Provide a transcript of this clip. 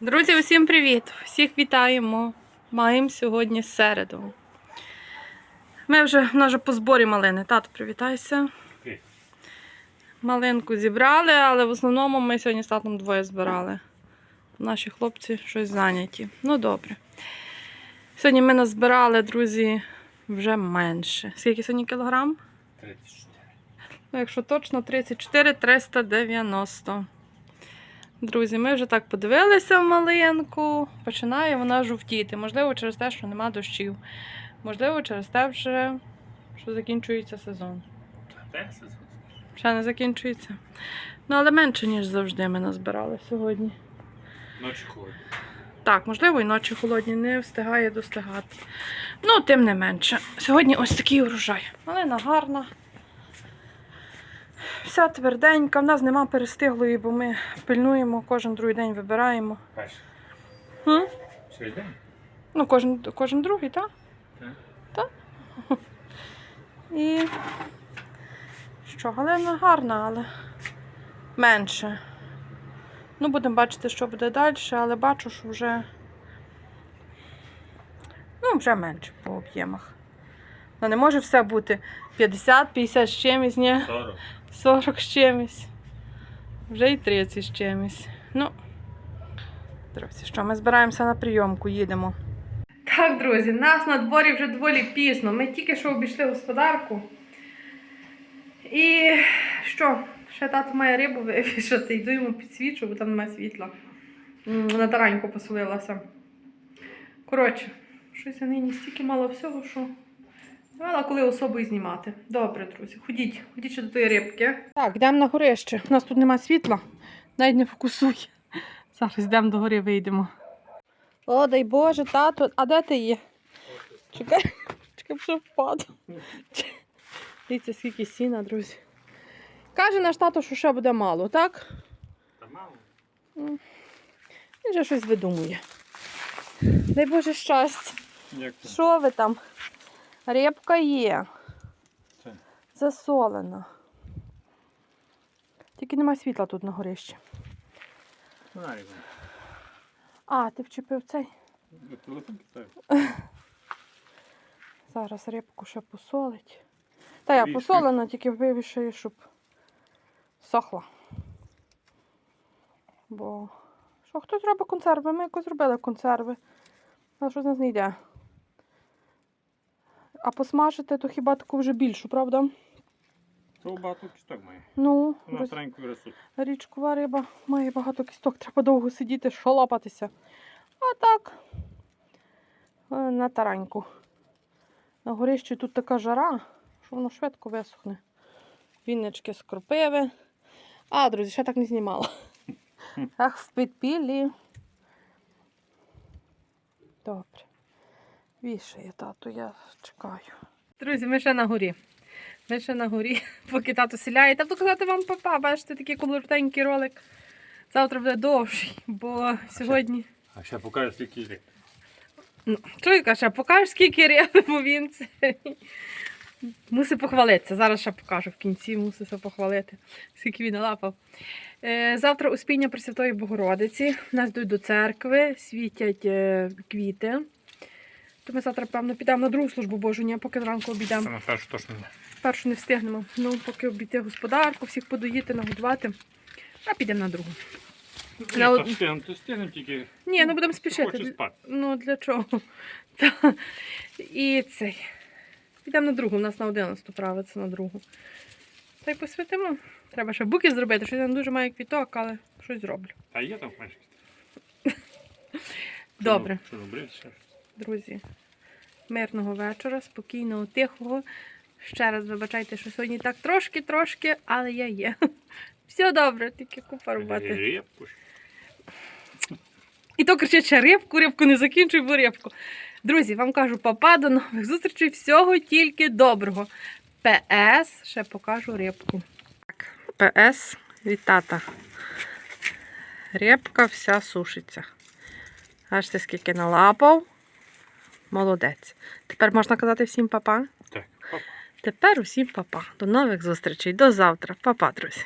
Друзі, усім привіт! Всіх вітаємо. Маємо сьогодні середу. Ми вже в нас вже по зборі малини. Тато, привітайся. Малинку зібрали, але в основному ми сьогодні з татом двоє збирали. Наші хлопці щось зайняті. Ну добре. Сьогодні ми назбирали, друзі, вже менше. Скільки сьогодні кілограм? 34. Ну, якщо точно, 34 390. Друзі, ми вже так подивилися в малинку. Починає вона жовтіти. Можливо, через те, що нема дощів. Можливо, через те, вже, що закінчується сезон. Сезон? Ще не закінчується. Ну, але менше, ніж завжди ми назбирали сьогодні. Ночі холодні. Так, можливо, і ночі холодні не встигає достигати. Ну, тим не менше. Сьогодні ось такий урожай. Малина гарна. Вся тверденька. В нас нема перестиглої, бо ми пильнуємо, кожен другий день вибираємо. Перший. Хм? Через день? Ну, кожен, кожен другий, так? Так. Так. І що, галина гарна, але менше. Ну, будемо бачити, що буде далі, але бачу, що вже. Ну, вже менше по об'ємах. Ну, не може все бути 50, 50 з чимось, ні, 40. 40 з чимось. Вже і 30 з чимось. Ну, друзі, що ми збираємося на прийомку, їдемо. Так, друзі, нас на дворі вже доволі пізно. Ми тільки що обійшли господарку. І що? Ще тато має рибу вивішати, йду йому підсвічу, бо там немає світла. На тараньку посолилася. Коротше, щось я нині стільки мало всього, що не мала коли особою знімати. Добре, друзі, ходіть, ходіть ще до тої рибки. Так, йдемо на горище. У нас тут немає світла, навіть не фокусує. Зараз йдемо до гори, вийдемо. О, дай Боже, тато, а де ти є? Чекай, чекай, що впаду. Дивіться, скільки сіна, друзі. Каже наш тато, що ще буде мало, так? Та мало. Він вже щось видумує. Дай Боже щастя. Що ви там? Рибка є. Засолена. Тільки немає світла тут на горищі. А, ти вчепив цей. Телефон. Зараз рибку ще посолить. Та я посолена, тільки вивішаю, щоб сохла. Бо що хтось робить консерви? Ми якось зробили консерви. Але що з нас не йде. А посмажити, то хіба таку вже більшу, правда? Це багато кісток має. Ну, роз- річкова риба має багато кісток, треба довго сидіти, шолопатися. А так, е, на тараньку. На горищі тут така жара, що воно швидко висохне. Віннички з кропиви. А, друзі, ще так не знімала. Ах, в підпіллі. Добре. Вішає тату, я чекаю. Друзі, ми ще на горі. Ми ще на горі, поки тато сіляє. Та показати вам папа, бачите, такий коротенький ролик. Завтра буде довший, бо сьогодні. А ще покажу, скільки йде. Ну, чуйка, ще покажеш, скільки риби, бо він це. Мусить похвалитися. Зараз ще покажу в кінці, мусить все похвалити, скільки він налапав. Е, завтра Успіння Пресвятої Богородиці. Нас йдуть до церкви, світять е, квіти. То ми завтра, певно, підемо на другу службу Божу, ні, поки зранку обійдемо. Це на першу точно. не. Першу не встигнемо. Ну, поки обійти господарку, всіх подоїти, нагодувати. А підемо на другу. Ні, то встигнемо, то встигнемо тільки. Ні, ну будемо Хочу спішити. спати. Ну, для чого? Та. І цей. Підемо на другу, у нас на 11 правиться на другу. Та й посвятимо. Треба ще буки зробити, щось я не дуже маю квіток, але щось зроблю. Та є там майже. Добре, ще. щось. Друзі. Мирного вечора, спокійного, тихого. Ще раз вибачайте, що сьогодні так трошки-трошки, але я є. Все добре, тільки купа роботи. І то кричить ще рибку, рибку не закінчуй, бо рибку. Друзі, вам кажу, папа, до нових зустрічей, всього тільки доброго. ПС, ще покажу рибку. Так, ПС від тата. Рибка вся сушиться. Бачите, скільки налапав. Молодець. Тепер можна казати всім папа. Так. Тепер усім папа. До нових зустрічей. До завтра. Папа, друзі.